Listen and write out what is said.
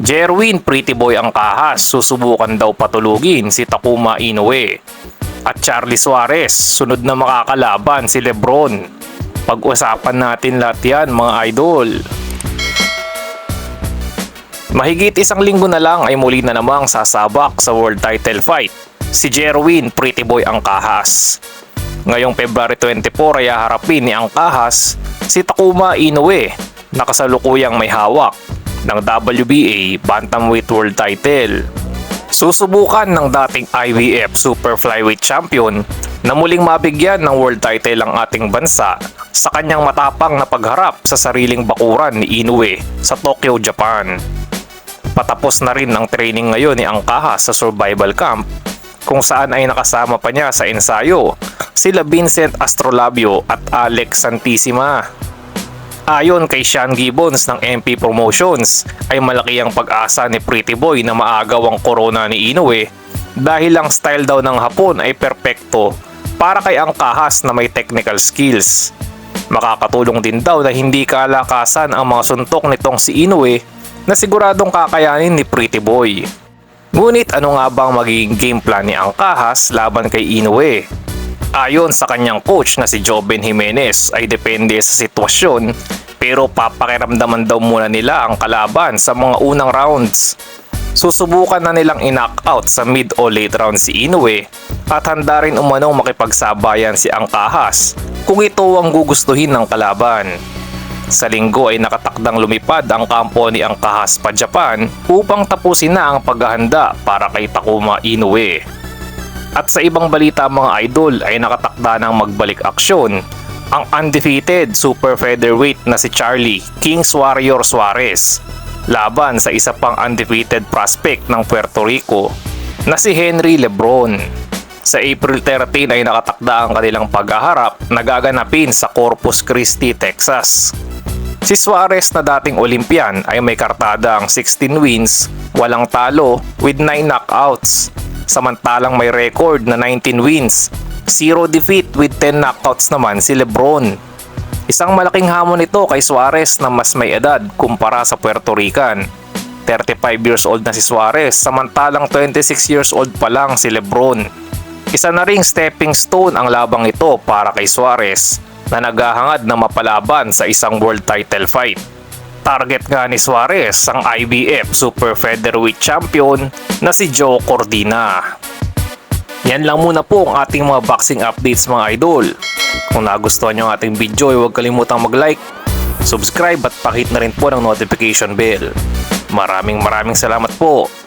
Jerwin Pretty Boy ang kahas, susubukan daw patulugin si Takuma Inoue. At Charlie Suarez, sunod na makakalaban si Lebron. Pag-usapan natin lahat yan mga idol. Mahigit isang linggo na lang ay muli na namang sasabak sa world title fight. Si Jerwin Pretty Boy ang kahas. Ngayong February 24 ay haharapin ni Angkahas si Takuma Inoue na kasalukuyang may hawak ng WBA Bantamweight World Title. Susubukan ng dating IBF Super Flyweight Champion na muling mabigyan ng world title ang ating bansa sa kanyang matapang na pagharap sa sariling bakuran ni Inoue sa Tokyo, Japan. Patapos na rin ang training ngayon ni Angkahas sa survival camp kung saan ay nakasama pa niya sa ensayo sila Vincent Astrolabio at Alex Santissima. Ayon kay Sean Gibbons ng MP Promotions ay malaki ang pag-asa ni Pretty Boy na maagaw ang corona ni Inoue dahil ang style daw ng Hapon ay perpekto para kay Angkahas na may technical skills. Makakatulong din daw na hindi kalakasan ang mga suntok nitong si Inoue na siguradong kakayanin ni Pretty Boy. Ngunit ano nga bang magiging game plan ni Angkahas laban kay Inoue? Ayon sa kanyang coach na si Joven Jimenez ay depende sa sitwasyon pero papakiramdaman daw muna nila ang kalaban sa mga unang rounds. Susubukan na nilang i-knockout sa mid o late round si Inoue at handa rin umanong makipagsabayan si Angkahas kung ito ang gugustuhin ng kalaban. Sa linggo ay nakatakdang lumipad ang kampo ni Angkahas pa Japan upang tapusin na ang paghahanda para kay Takuma Inoue. At sa ibang balita mga idol ay nakatakda ng magbalik aksyon ang undefeated super featherweight na si Charlie Kings Warrior Suarez laban sa isa pang undefeated prospect ng Puerto Rico na si Henry Lebron. Sa April 13 ay nakatakda ang kanilang paghaharap na gaganapin sa Corpus Christi, Texas. Si Suarez na dating Olympian ay may kartada ang 16 wins, walang talo with 9 knockouts Samantalang may record na 19 wins, 0 defeat with 10 knockouts naman si Lebron. Isang malaking hamon ito kay Suarez na mas may edad kumpara sa Puerto Rican. 35 years old na si Suarez samantalang 26 years old pa lang si Lebron. Isa na ring stepping stone ang labang ito para kay Suarez na naghahangad na mapalaban sa isang world title fight. Target nga ni Suarez ang IBF Super Featherweight Champion na si Joe Cordina. Yan lang muna po ang ating mga boxing updates mga idol. Kung nagustuhan nyo ang ating video, huwag kalimutang mag-like, subscribe at pakit na rin po ng notification bell. Maraming maraming salamat po.